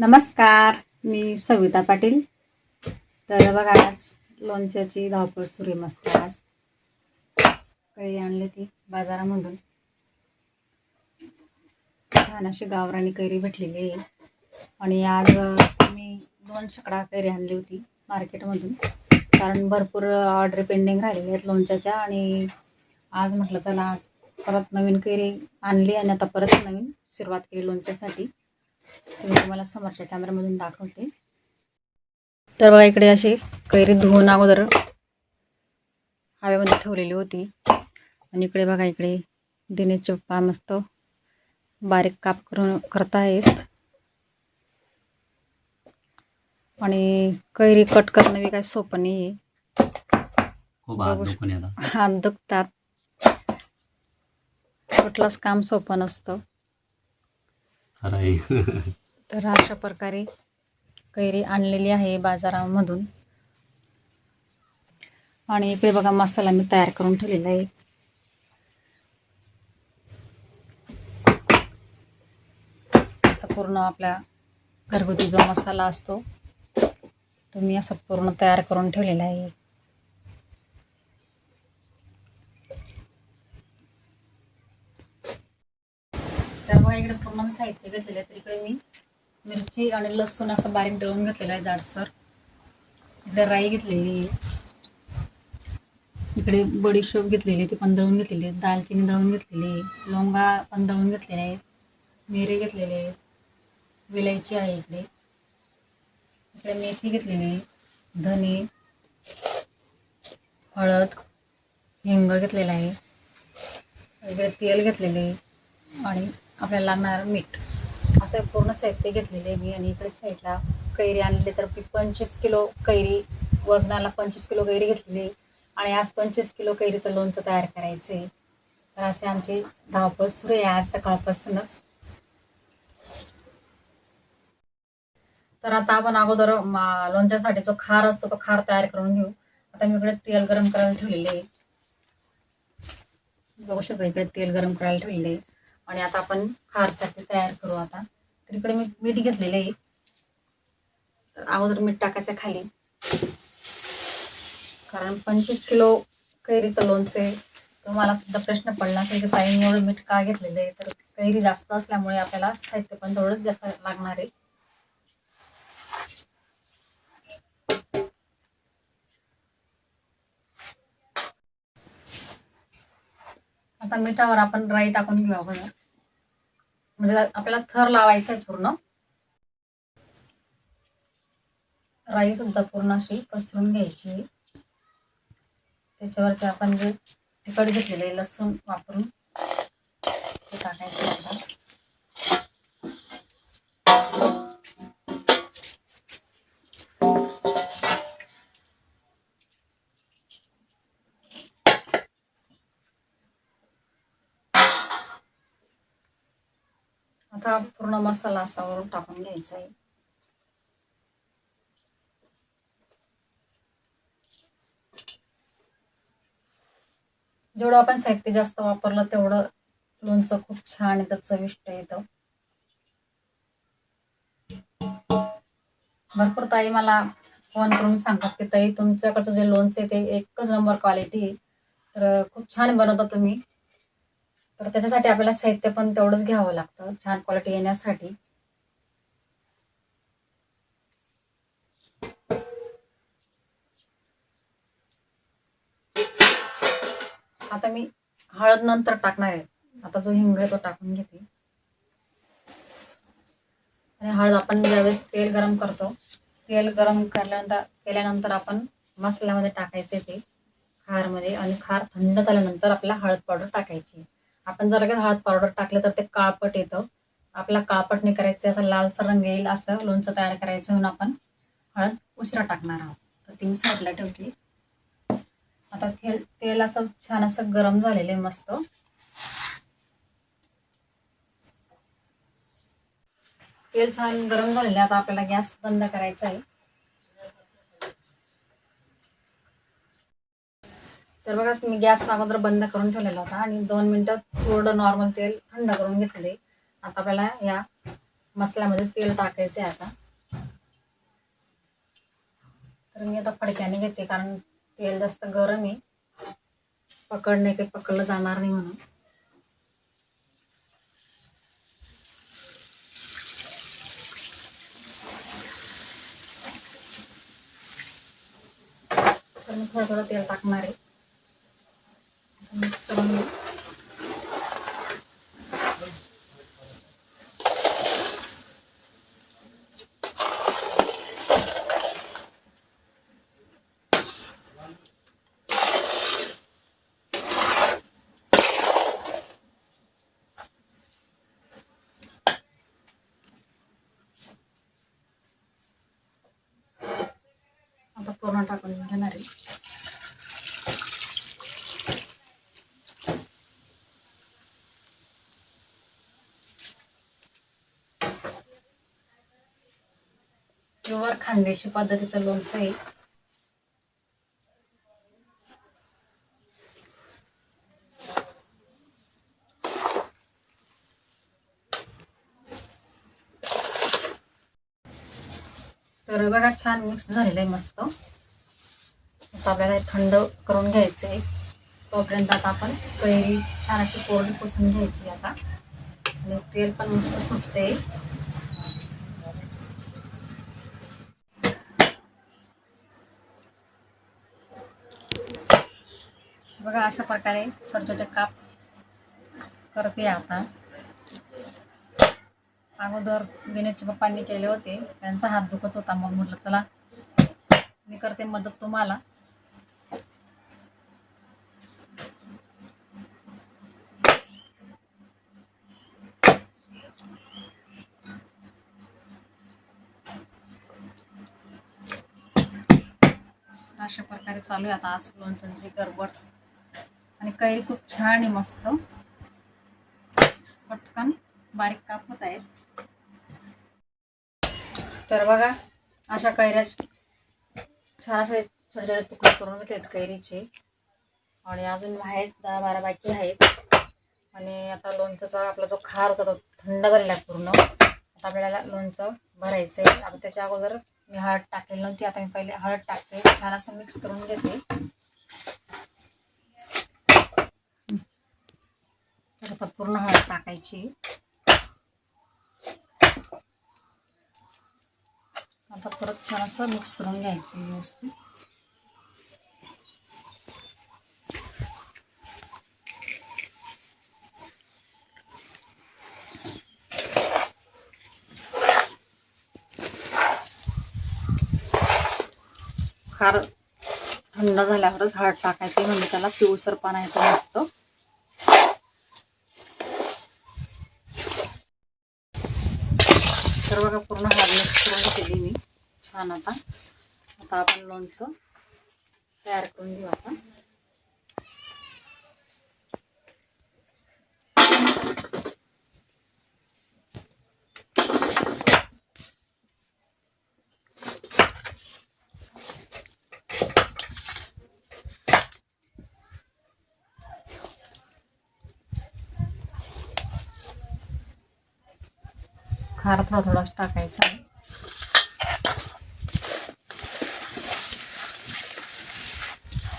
नमस्कार मी सविता पाटील. तर बघा आज लोणच्याची धावपळ सुरू मस्त आज. कळी आणली ती बाजारामधून. छान अशी गावरानी कैरी भेटलेली आहे. आणि आज मी दोन शेकडा कैरी आणली होती मार्केटमधून. कारण भरपूर ऑर्डर पेंडिंग राहिलेल्या आहेत लोणच्याच्या आणि आज म्हटलं चला आज परत नवीन कैरी आणली आणि आता परत नवीन सुरुवात केली लोणच्यासाठी मी तुम्हाला समोरच्या कॅमेऱ्यामधून दाखवते. तर बघा इकडे अशी कैरी धुवून अगोदर हवेमध्ये ठेवलेली होती. आणि इकडे बघा इकडे दिनेचे पप्पा मस्त बारीक काप करून करत आहेत आणि कैरी कट करणं बी काही सोपं नाही हात दुखतात. कुठलंच काम सोपं नसतं. तर अशा प्रकारे कैरी आणलेली आहे बाजारामधून. आणि इकडे बघा मसाला मी तयार करून ठेवलेला आहे. असं पूर्ण आपल्या घरगुती जो मसाला असतो तो मी असं पूर्ण तयार करून ठेवलेला आहे तर मग इकडे पूर्ण मी साहित्य घेतलेलं आहे तर इकडे मी मिरची आणि लसूण असं बारीक दळून घेतलेलं आहे जाडसर. इकडे राई घेतलेली आहे. इकडे बडीशोप घेतलेली आहे ती पण दळून घेतलेली आहे. दालचिनी दळून घेतलेली आहे. लवंगा पण दळून घेतलेले आहेत. मिरे घेतलेले आहेत. विलायची आहे इकडे. इकडे मेथी घेतलेली आहे. धने हळद हिंग घेतलेला आहे. इकडे तेल घेतलेले आणि आपल्याला लागणार मीठ. असं पूर्ण साहित्य घेतलेले आहे मी आणि इकडे साईडला कैरी आणलेली तर पंचवीस किलो कैरी वजनाला पंचवीस किलो कैरी घेतलेली आहे. आणि आज पंचवीस किलो कैरीचं लोणचं तयार करायचं आहे. तर असे आमची धावपळ सुरू आहे आज सकाळपासूनच. तर आता आपण अगोदर लोणच्यासाठी जो खार असतो तो खार तयार करून घेऊ. आता मी इकडे तेल गरम करायला ठेवलेले बघू शकतो इकडे तेल गरम करायला ठेवलेले आहे. आणि आता आपण खारसाठी तयार करू आता. तर इकडे मी मीठ घेतलेलं आहे. तर अगोदर मीठ टाकायचं खाली. कारण पंचवीस किलो कैरीचं लोणचं आहे. तर मला सुद्धा प्रश्न पडला असेल की ताईने एवढं मीठ का घेतलेलं आहे? तर कैरी जास्त असल्यामुळे आपल्याला साहित्य पण थोडंच जास्त लागणार आहे. आता मिठावर आपण राई टाकून घेऊ अगोदर. म्हणजे आपल्याला थर लावायचा आहे पूर्ण. राई सुद्धा पूर्ण अशी पसरून घ्यायची. त्याच्यावरती आपण जे तिखट घेतलेले लसूण वापरून ते टाकायचं. आता पूर्ण मसाला असा वरून टाकून घ्यायचा आहे. जेवढं आपण साहित्य जास्त वापरलं तेवढं लोणचं खूप छान येतं चविष्ट येतं भरपूर ताई मला फोन करून सांगतात की ताई तुमच्याकडचं जे लोणचं आहे ते एकच नंबर क्वालिटी आहे. तर खूप छान बनवता तुम्ही. तर त्याच्यासाठी आपल्याला साहित्य पण तेवढंच घ्यावं लागतं छान क्वालिटी येण्यासाठी. आता मी हळद नंतर टाकणार आहे. आता जो हिंग आहे तो टाकून घेते. आणि हळद आपण ज्यावेळेस तेल गरम करतो तेल गरम केल्यानंतर केल्यानंतर आपण मसाल्यामध्ये टाकायचे ते खारमध्ये. आणि खार थंड झाल्यानंतर आपल्याला हळद पावडर टाकायची आपण जर लगेच हळद पावडर टाकलं तर ते काळपट येतं. आपला काळपट नाही करायचं असं लालसा रंग येईल असं लोणचं तयार करायचं म्हणून आपण हळद उशिरा टाकणार आहोत. तर ती मी साईडला ठेवते. आता तेल तेल असं छान असं गरम झालेलं आहे मस्त. तेल छान गरम झालेलं आहे. आता आपल्याला गॅस बंद करायचा आहे. तर बघा मी गॅस अगोदर बंद करून ठेवलेला होता आणि दोन मिनिटात थोडं नॉर्मल तेल थंड करून घेतले. आता आपल्याला या मसाल्यामध्ये तेल टाकायचे आता. तर मी आता फडक्याने घेते कारण तेल जास्त गरम आहे. पकडणे काही पकडलं जाणार नाही म्हणून. तर मी थोडं थोडं तेल टाकणार आहे. मिक्स करून घेऊ. आता पूर्ण प्युअर खानदेशी पद्धतीचं लोणचं आहे. तर बघा छान मिक्स झालेलं आहे मस्त. आता आपल्याला थंड करून घ्यायचं आहे. तोपर्यंत आता आपण कैरी छान अशी कोरडी पुसून घ्यायची आता. आणि तेल पण मस्त सुटते बघा अशा प्रकारे छोटे छोटे काप करते आता. अगोदर विनेशच्या पप्पांनी केले होते. त्यांचा हात दुखत होता मग म्हटलं चला मी करते मदत तुम्हाला. अशा प्रकारे चालू आहे आता आज लोणचं गडबड. आणि कैरी खूप छान आहे मस्त. पटकन बारीक कापत होत आहेत. तर बघा अशा कैऱ्या छान असे छोटे छोटे तुकडे करून घेतलेत कैरीचे. आणि अजून आहेत दहा बारा बाकी आहेत. आणि आता लोणचाचा आपला जो खार होता तो थंड झालेला आहे पूर्ण. आता आपल्याला लोणचं भरायचं आहे आता त्याच्या अगोदर मी हळद टाकेल नव्हती आता मी पहिले हळद टाकते. छान असं मिक्स करून घेते तर आता पूर्ण हळद टाकायची. आता परत छान असं मिक्स करून घ्यायचं व्यवस्थित. फार थंड झाल्यावरच हळद टाकायची म्हणजे त्याला पिवसरपणा येतो मस्त. तर बघा पूर्ण हळद मिक्स करून केली मी छान आता. आता आपण लोणचं तयार करून घेऊ आपण. खार थोडा थोडाच टाकायचा आहे.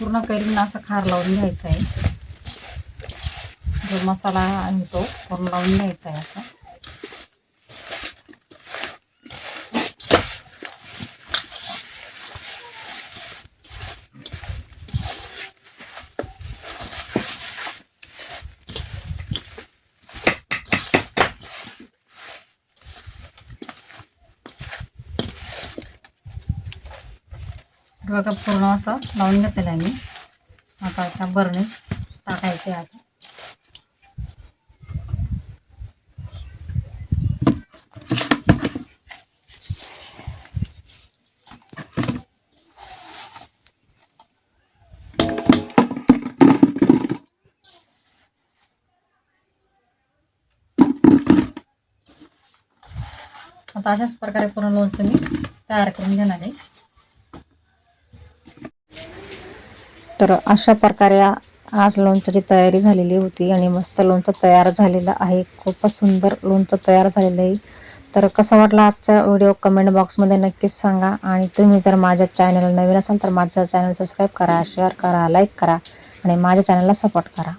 पूर्ण कैरींना असं खार लावून घ्यायचा आहे. जो मसाला आहे तो पूर्ण लावून घ्यायचा आहे असं. बघा पूर्ण असं लावून घेतलेलं आहे मी. आता आता बरणी टाकायचे आता आता अशाच प्रकारे पूर्ण लोणचं मी तयार करून घेणार आहे. तर अशा प्रकारे आज लोणच्याची तयारी झालेली होती आणि मस्त लोणचं तयार झालेलं आहे. खूपच सुंदर लोणचं तयार झालेलं आहे. तर कसा वाटला आजचा व्हिडिओ कमेंट बॉक्समध्ये नक्कीच सांगा आणि तुम्ही जर माझ्या चॅनल नवीन असाल तर माझं चॅनल सबस्क्राईब करा शेअर करा लाईक करा आणि माझ्या चॅनलला सपोर्ट करा.